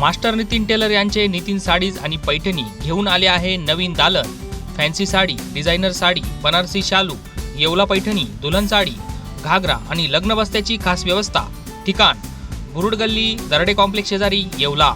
Master Nitin teller यांचे Nitin sarees आणि पैठणी घेऊन आले आहे नवीन दालन. फॅन्सी साडी डिझायनर साडी बनारसी शालू येवला पैठणी दुल्हन साडी घागरा आणि लग्न बस्त्याची खास व्यवस्था. ठिकाण बुरुड गल्ली दरडे कॉम्प्लेक्स शेजारी येवला.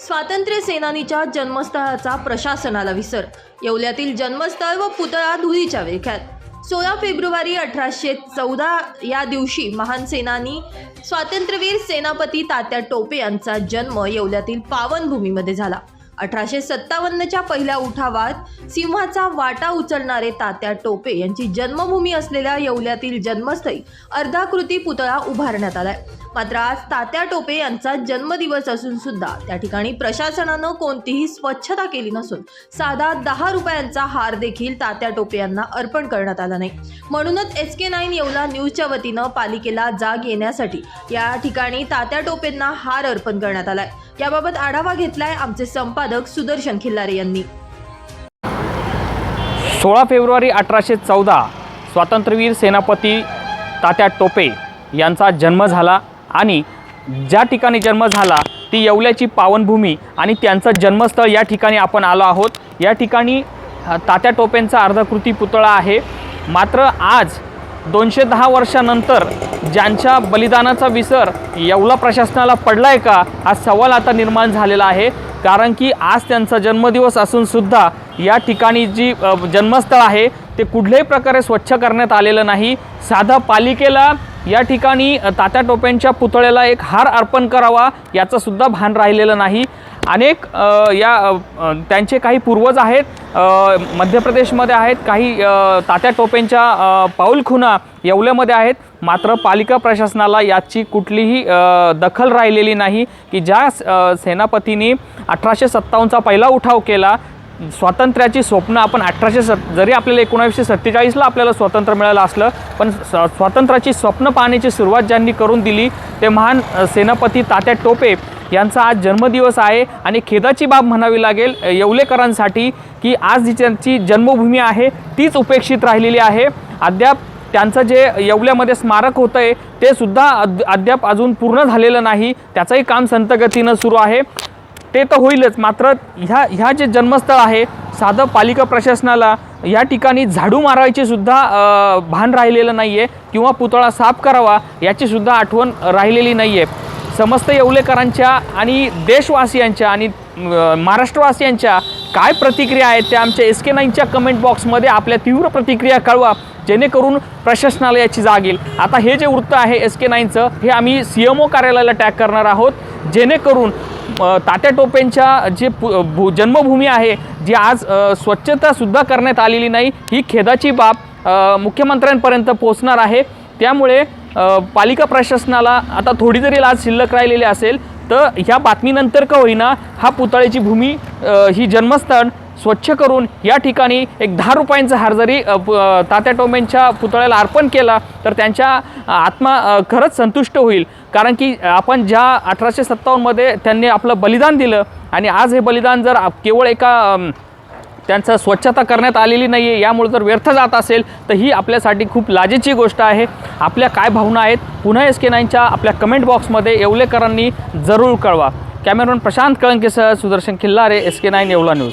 स्वातंत्र्य सेनानीच्या जन्मस्थळाचा प्रशासनाला विसर. येवल्यातील जन्मस्थळ व पुतळा धुळीच्या विळख्यात. सोळा फेब्रुवारी अठराशे चौदा या दिवशी महान सेनानी स्वातंत्र्यवीर सेनापती तात्या टोपे यांचा जन्म येवल्यातील पावनभूमीमध्ये झाला. अठराशे सत्तावन्नच्या पहिल्या उठावात सिंहाचा वाटा उचलणारे तात्या टोपे यांची जन्मभूमी असलेल्या येवल्यातील जन्मस्थळी अर्धाकृती पुतळा उभारण्यात आलाय. मात्र आज तात्या टोपे यांचा जन्मदिवस असून सुद्धा त्या ठिकाणी प्रशासनानं कोणतीही स्वच्छता केली नसून साधा दहा रुपयांचा हार देखील तात्या टोपे यांना अर्पण करण्यात आला नाही. म्हणूनच एस के नाईन येवला न्यूजच्या वतीनं पालिकेला जाग येण्यासाठी या ठिकाणी तात्या टोपेंना हार अर्पण करण्यात आलाय. याबाबत आढावा घेतलाय आमचे संपादक सुदर्शन खिल्लारे यांनी. सोळा फेब्रुवारी अठराशे चौदा स्वातंत्र्यवीर सेनापती तात्या टोपे यांचा जन्म झाला आणि ज्या ठिकाणी जन्म झाला ती येवल्याची पावनभूमी आणि त्यांचं जन्मस्थळ या ठिकाणी आपण आलो आहोत. या ठिकाणी तात्या टोपेंचा अर्धकृती पुतळा आहे. मात्र आज दोनशे दहा वर्षानंतर ज्यांच्या बलिदानाचा विसर येवला प्रशासनाला पडला आहे का हा सवाल आता निर्माण झालेला आहे. कारण की आज त्यांचा जन्मदिवस असूनसुद्धा या ठिकाणी जी जन्मस्थळ आहे ते कुठल्याही प्रकारे स्वच्छ करण्यात आलेलं नाही. साधा पालिकेला या ठिकाणी तात्या टोप्यांच्या पुतळ्याला एक हार अर्पण करावा याचं सुद्धा भान राहिलेलं नाही. अनेक या त्यांचे काही पूर्वज आहेत मध्य प्रदेशमध्ये आहेत काही तात्या टोपेंच्या पाऊलखुणा येवल्यामध्ये आहेत. मात्र पालिका प्रशासनाला याची कुठलीही दखल राहिलेली नाही की ज्या सेनापतीने सेनापतींनी अठराशे सत्तावन्नचा पहिला उठाव केला स्वातंत्र्याची स्वप्न आपण अठराशे सत् जरी आपल्याला एकोणावीसशे सत्तेचाळीसला आपल्याला स्वातंत्र्य मिळालं असलं पण स- स्वातंत्र्याची स्वप्न पाहण्याची सुरुवात ज्यांनी करून दिली ते महान सेनापती तात्या टोपे यांचा आज जन्मदिवस आहे. आणि खेदाची बाब म्हणावी लागेल येवलेकरांसाठी की आज जी त्यांची जन्मभूमी आहे तीच उपेक्षित राहिलेली आहे. अद्याप त्यांचं जे येवल्यामध्ये स्मारक होतं आहे ते सुद्धा अद अद्याप अजून पूर्ण झालेलं नाही. त्याचंही काम संतगतीनं सुरू आहे. ते तर होईलच. मात्र ह्या ह्या जे जन्मस्थळ आहे साधं पालिका प्रशासनाला या ठिकाणी झाडू मारायची सुद्धा भान राहिलेलं नाही आहे किंवा पुतळा साफ करावा याची सुद्धा आठवण राहिलेली नाही आहे समस्त येवलेकरांच्या आणि देशवासियांच्या आणि महाराष्ट्रवासियांच्या काय प्रतिक्रिया आहेत त्या आमच्या एस के नाईनच्या कमेंट बॉक्समध्ये आपल्या तीव्र प्रतिक्रिया कळवा जेणेकरून प्रशासनाला याची जाग येईल. आता हे जे वृत्त आहे एस के नाईनचं हे आम्ही सी एम ओ कार्यालयाला टॅग करणार आहोत जेणेकरून तात्या टोपेंच्या जे पु- भू जन्मभूमी आहे जी आज स्वच्छतासुद्धा करण्यात आलेली नाही ही खेदाची बाब मुख्यमंत्र्यांपर्यंत पोहोचणार आहे. त्यामुळे पालिका प्रशासनाला आता थोडी जरी लाज शिल्लक राहिलेली असेल तर ह्या बातमीनंतर का होईना हा पुतळ्याची भूमी ही जन्मस्थळ स्वच्छ करून या ठिकाणी एक दहा रुपयांचा हार जरी तात्या टोमेंच्या पुतळ्याला अर्पण केला तर त्यांच्या आत्मा खरंच संतुष्ट होईल. कारण की आपण ज्या अठराशे सत्तावन्नमध्ये त्यांनी आपलं बलिदान दिलं आणि आज हे बलिदान जर आप- केवळ एका त्यांचं स्वच्छता करण्यात आलेली नाही आहे यामुळे जर व्यर्थ जात असेल तर ही आपल्यासाठी खूप लाजेची गोष्ट आहे. आपल्या काय भावना आहेत पुन्हा एस के नाईनच्या आपल्या कमेंट बॉक्समध्ये येवलेकरांनी जरूर कळवा. Cameraman Prashant कळंकेसह Sudarshan Khillare S K nine Yeola news.